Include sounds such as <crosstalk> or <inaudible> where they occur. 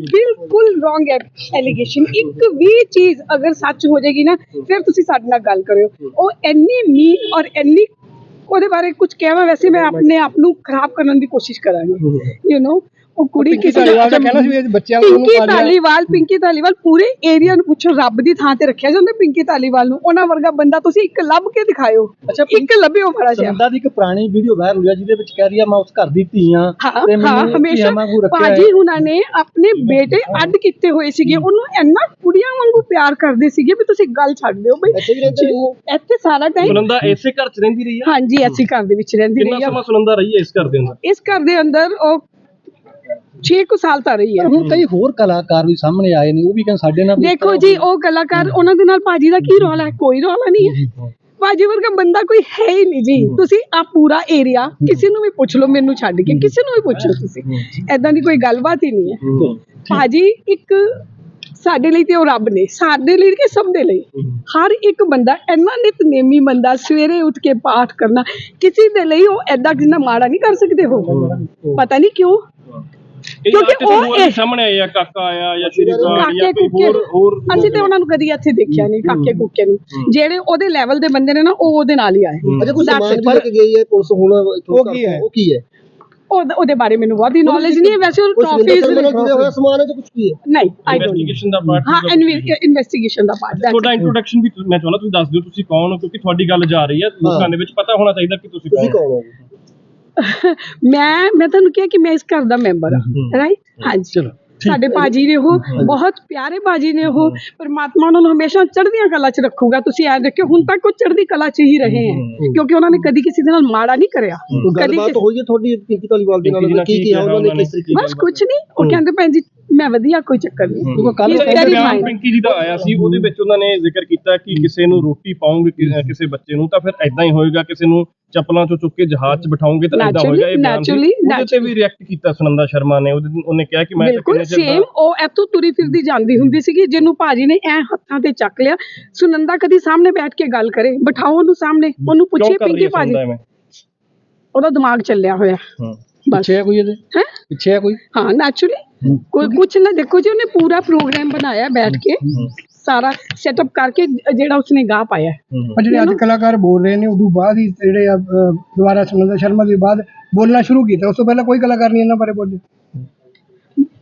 ਬਿਲਕੁਲ wrong allegation ਇੱਕ ਵੀ ਚੀਜ਼ ਅਗਰ ਸੱਚ ਹੋ ਜਾਏਗੀ ਨਾ, ਫਿਰ ਤੁਸੀਂ ਸਾਡੇ ਨਾਲ ਗੱਲ ਕਰਿਓ। ਉਹ ਇੰਨੀ ਮੀਨ ਔਰ ਇੰਨੀ ਉਹਦੇ ਬਾਰੇ ਕੁਝ ਕਹਿਣਾ ਵੈਸੇ ਮੈਂ ਆਪਣੇ ਆਪ ਨੂੰ ਖਰਾਬ ਕਰਨ ਦੀ ਕੋਸ਼ਿਸ਼ ਕਰਾਂਗੀ ਯੂ نو ਉਹ ਕੁੜੀ ਕਿਸੇ ਦਾ ਕਹਿਣਾ ਸੀ ਬੱਚਿਆਂ ਨੂੰ ਪਿੰਕੀ ਧਾਲੀਵਾਲ ਪਿੰਕੀ ਧਾਲੀਵਾਲ ਪੂਰੇ ਏਰੀਆ ਨੂੰ ਪੁੱਛੋ ਰੱਬ ਦੀ ਥਾਂ ਤੇ ਰੱਖਿਆ ਜਾਂਦਾ ਪਿੰਕੀ ਧਾਲੀਵਾਲ ਨੂੰ। ਉਹਨਾਂ ਵਰਗਾ ਬੰਦਾ ਤੁਸੀਂ ਇੱਕ ਲੱਭ ਕੇ ਦਿਖਾਇਓ। ਅੱਛਾ, ਇੱਕ ਲੱਭਿਓ ਮਾੜਾ ਜਿਹਾ। ਸੰਦਾ ਦੀ ਇੱਕ ਪੁਰਾਣੀ ਵੀਡੀਓ ਵਾਇਰਲ ਹੋਈ ਆ ਜਿਹਦੇ ਵਿੱਚ ਕਹਿ ਰਹੀ ਆ ਮੈਂ ਉਸ ਘਰ ਦੀ ਧੀ ਆ ਤੇ ਮੈਨੂੰ ਹਮੇਸ਼ਾ ਬਾਜੀ ਹੁਣਾਂ ਨੇ ਆਪਣੇ ਬੇਟੇ ਅੱਡ ਕੀਤੇ ਹੋਏ ਸੀਗੇ। ਉਹਨੂੰ ਇੰਨਾ ਕੁੜੀਆਂ ਵਾਂਗੂ ਪਿਆਰ ਕਰਦੇ ਸੀਗੇ ਵੀ ਤੁਸੀਂ ਗੱਲ ਛੱਡ ਦਿਓ ਬਈ। ਇੱਥੇ ਸਾਰਾ ਟਾਈਮ ਸੁਨੰਦਾ ਇਸੇ ਘਰ 'ਚ ਰਹਿੰਦੀ ਰਹੀ ਆ। ਹਾਂਜੀ। ਐਸੀ ਘਰ ਦੇ ਵਿੱਚ ਰਹਿੰਦੀ ਕਿੰਨਾ ਰਹੀ ਆ। ਸਮਾਂ ਸੁਨੰਦਾ ਰਹੀ ਹੈ ਇਸ ਘਰ ਦੇ ਅੰਦਰ? ਇਸ ਘਰ ਦੇ ਅੰਦਰ ਉਹ 6 ਕੁ ਸਾਲ ਤਾਂ ਰਹੀ ਹੈ। ਹੁਣ ਕਈ ਹੋਰ ਕਲਾਕਾਰ ਵੀ ਸਾਹਮਣੇ ਆਏ ਨੇ ਉਹ ਵੀ ਕਹਿੰਦੇ ਸਾਡੇ ਨਾਲ ਵੀ ਇਸ ਦੇਖੋ ਤਰ੍ਹਾਂ ਜੀ ਉਹ ਕਲਾਕਾਰ ਉਹਨਾਂ ਦੇ ਨਾਲ ਭਾਜੀ ਦਾ ਕੀ ਰੌਲਾ ਹੈ? ਕੋਈ ਰੌਲਾ ਨਹੀਂ ਹੈ। ਭਾਜੀ ਵਰਗਾ ਬੰਦਾ ਕੋਈ ਹੈ ਹੀ ਨਹੀਂ ਜੀ। ਤੁਸੀਂ ਆ ਪੂਰਾ ਏਰੀਆ ਕਿਸੇ ਨੂੰ ਵੀ ਪੁੱਛ ਲਓ ਮੈਨੂੰ ਛੱਡ ਕੇ ਕਿਸੇ ਨੂੰ ਵੀ ਪੁੱਛ ਲਓ ਤੁਸੀਂ। ਐਦਾਂ ਦੀ ਕੋਈ ਗੱਲਬਾਤ ਹੀ ਨਹੀਂ ਹੈ। ਭਾਜੀ ਇੱਕ ਸਾਡੇ ਲਈ ਤੇ ਉਹ ਰੱਬ ਨੇ ਸਾਡੇ ਲਈ ਕਿ ਸਭ ਦੇ ਲਈ? ਹਰ ਇੱਕ ਬੰਦਾ ਇੰਨਾ ਨਿਤਨੇਮੀ ਬੰਦਾ ਸਵੇਰੇ ਉੱਠ ਕੇ ਪਾਠ ਕਰਨਾ ਕਿਸੇ ਦੇ ਲਈ ਉਹ ਐਦਾਂ ਜਿੰਨਾ ਮਾੜਾ ਨਹੀਂ ਕਰ ਸਕਦੇ ਹੋ। ਪਤਾ ਨਹੀਂ ਕਿਉਂ? ਕਿਉਂਕਿ ਉਹ ਸਾਹਮਣੇ ਆਇਆ ਕਾਕਾ ਆਇਆ ਜਾਂ ਸ਼੍ਰੀ ਗਾਰ ਕਾਕੇ ਜਾਂ ਕੋਈ ਹੋਰ ਹੋਰ ਅਸੀਂ ਤੇ ਉਹਨਾਂ ਨੂੰ ਕਦੀ ਇੱਥੇ ਦੇਖਿਆ ਨਹੀਂ ਕਾਕੇ ਕੁੱਕੇ ਨੂੰ। ਜਿਹੜੇ ਉਹਦੇ ਲੈਵਲ ਦੇ ਬੰਦੇ ਨੇ ਨਾ ਉਹ ਉਹਦੇ ਨਾਲ ਹੀ ਆਏ। ਅੱਛਾ ਕੋਈ That's ਸਮਾਨ it. ਵੀ ਲੈ ਕੇ ਗਈ ਹੈ? ਪੁਲਿਸ ਹੁਣ ਉਹ ਕੀ ਹੈ? ਉਹ ਕੀ ਹੈ? ਉਹ- ਉਹਦੇ ਬਾਰੇ ਮੈਨੂੰ ਬਹੁਤੀ ਨੌਲੇਜ ਨਹੀਂ ਹੈ। ਵੈਸੇ ਉਹ ਟਰਾਫੀਜ਼ ਹੋਇਆ ਸਮਾਨ ਹੈ ਜਾਂ ਕੁਝ ਕੀ ਹੈ? ਨਹੀਂ ਆਈ ਡੋਨਟ ਇਨਵੈਸਟੀਗੇਸ਼ਨ ਦਾ ਪਾਰਟ ਹਾਂ ਇਨਵੈਸਟੀਗੇਸ਼ਨ ਦਾ ਪਾਰਟ ਤੁਹਾਡਾ ਇੰਟਰੋਡਕਸ਼ਨ ਵੀ ਮੈਂ ਚਾਹੁੰਦਾ ਤੁਸੀਂ ਦੱਸ ਦਿਓ ਤੁਸੀਂ ਕੌਣ ਹੋ ਕਿਉਂਕਿ ਤੁਹਾਡੀ ਗੱਲ ਜਾ ਰਹੀ ਹੈ। ਲੋਕਾਂ ਦੇ ਵਿੱਚ ਪਤਾ ਹੋਣਾ ਚਾਹੀਦਾ ਕਿ ਤੁਸੀਂ ਤੁਸੀਂ ਕੌਣ ਹੋ। ਕੌਣ ਹੋ? <laughs> ਮੈਂ ਮੈਂ ਤੁਹਾਨੂੰ ਕਿਹਾ ਕਿ ਮੈਂ ਇਸ ਘਰ ਦਾ ਮੈਂਬਰ ਹਾਂ ਰਾਈਟ ਹਾਂਜੀ। ਚਲੋ। ਸਾਡੇ ਬਾਜੀ ਨੇ ਉਹ ਬਹੁਤ ਪਿਆਰੇ ਬਾਜੀ ਨੇ ਉਹ ਪਰਮਾਤਮਾ ਉਹਨਾਂ ਨੂੰ ਹਮੇਸ਼ਾ ਚੜ੍ਹਦੀਆਂ ਕਲਾ 'ਚ ਰੱਖੂਗਾ। ਤੁਸੀਂ ਐ ਦੇਖਿਓ ਹੁਣ ਤੱਕ ਉਹ ਚੜ੍ਹਦੀ ਕਲਾ 'ਚ ਹੀ ਰਹੇ ਹੈ। ਕਿਉਂਕਿ ਉਹਨਾਂ ਨੇ ਕਦੀ ਕਿਸੇ ਦੇ ਨਾਲ ਮਾੜਾ ਨਹੀਂ ਕਰਿਆ। ਕਦੀ ਗੱਲਬਾਤ ਕਿਸੇ- ਹੋਈ ਹੈ ਤੁਹਾਡੀ ਪਿੰਕੀ ਧਾਲੀਵਾਲ ਦੇ ਪਿੰਕੀ ਜੀ ਨਾਲ ਨਾਲ ਕੀ ਕੀ ਕਿਹਾ ਉਹਨਾਂ ਨੇ ਕਿਹਾ ਕਿਸ ਤਰੀਕੇ ਬਸ ਕੁਝ ਨਹੀਂ। ਉਹ ਕਹਿੰਦੇ ਭੈਣ ਜੀ ਮੈਂ ਵਧੀਆ ਕੋਈ ਚੱਕਰ ਨਹੀਂ। ਕਿਉਂਕਿ ਕੱਲ very ਬਿਆਨ. ਪਿੰਕੀ ਜੀ ਦਾ ਆਇਆ ਸੀ ਉਹਦੇ ਵਿੱਚ ਉਹਨਾਂ ਨੇ ਜ਼ਿਕਰ ਕੀਤਾ ਕਿ ਕਿਸੇ ਨੂੰ ਰੋਟੀ ਪਾਉਂਗੇ ਕਿਸੇ ਬੱਚੇ ਨੂੰ ਤਾਂ ਫਿਰ ਐਦਾਂ ਹੀ ਹੋਏਗਾ ਕਿਸੇ ਨੂੰ ਚੱਪਲਾਂ ਚੋਂ ਚੁੱਕ ਕੇ ਜਹਾਜ਼ 'ਚ ਬਿਠਾਉਂਗੇ ਤਾਂ ਐਦਾਂ ਹੋਏਗਾ ਇਹ ਬਿਆਨ naturally, ਉਹਦੇ ਤੇ ਵੀ ਰਿਐਕਟ ਕੀਤਾ ਸੁਨੰਦਾ ਸ਼ਰਮਾ ਨੇ ਉਹਦੇ ਉਹਨੇ ਕਿਹਾ ਕਿ ਮੈਂ ਤਾਂ ਬਿਲਕੁਲ ਸੇਮ ਉਹ ਇੱਥੋਂ ਤੁਰੀ ਫਿਰਦੀ ਜਾਂਦੀ ਹੁੰਦੀ ਸੀਗੀ ਜਿਹਨੂੰ ਭਾਜੀ ਨੇ ਐ ਹੱਥਾਂ ਤੇ ਚੱਕ ਲਿਆ। ਸੁਨੰਦਾ ਕਦੀ ਸਾਹਮਣੇ ਬੈਠ ਕੇ ਗੱਲ ਕਰੇ ਬਿਠਾਓ ਉਹਨੂੰ ਸਾਹਮਣੇ ਉਹਨੂੰ ਪੁੱਛੇ ਪਿੰਕੀ ਭਾਜੀ? ਉਹਦਾ ਦਿਮਾਗ ਚੱਲਿਆ ਹੋਇਆ। ਹਾਂ। ਪਿੱਛੇ ਹੈ ਕੋਈ ਇਹਦੇ? ਹੈ? ਪਿੱਛੇ ਹੈ ਕੋਈ? ਹਾਂ ਨੈਚੁਰਲੀ ਕੋਈ ਕੁਛ ਨਾ ਦੇਖੋ ਜੀ ਉਹਨੇ ਪੂਰਾ ਪ੍ਰੋਗਰਾਮ ਬਣਾਇਆ ਬੈਠ ਕੇ। ਸਾਰਾ ਸੈਟਅਪ ਕਰਕੇ ਜਿਹੜਾ ਉਸਨੇ ਗਾ ਪਾਇਆ। ਹੈ। ਪਰ ਜਿਹੜੇ ਅੱਜ ਕਲਾਕਾਰ ਬੋਲ ਰਹੇ ਨੇ ਉਦੋਂ ਬਾਅਦ ਹੀ ਜਿਹੜੇ ਦੁਬਾਰਾ ਸੁਨੰਦਾ ਸ਼ਰਮਾ ਦੇ ਬਾਅਦ ਬੋਲਣਾ ਸ਼ੁਰੂ ਕੀਤਾ। ਉਸ ਤੋਂ ਪਹਿਲਾਂ ਕੋਈ ਕਲਾਕਾਰ ਨਹੀਂ ਇਹਨਾਂ ਬਾਰੇ ਬੋਲੇ।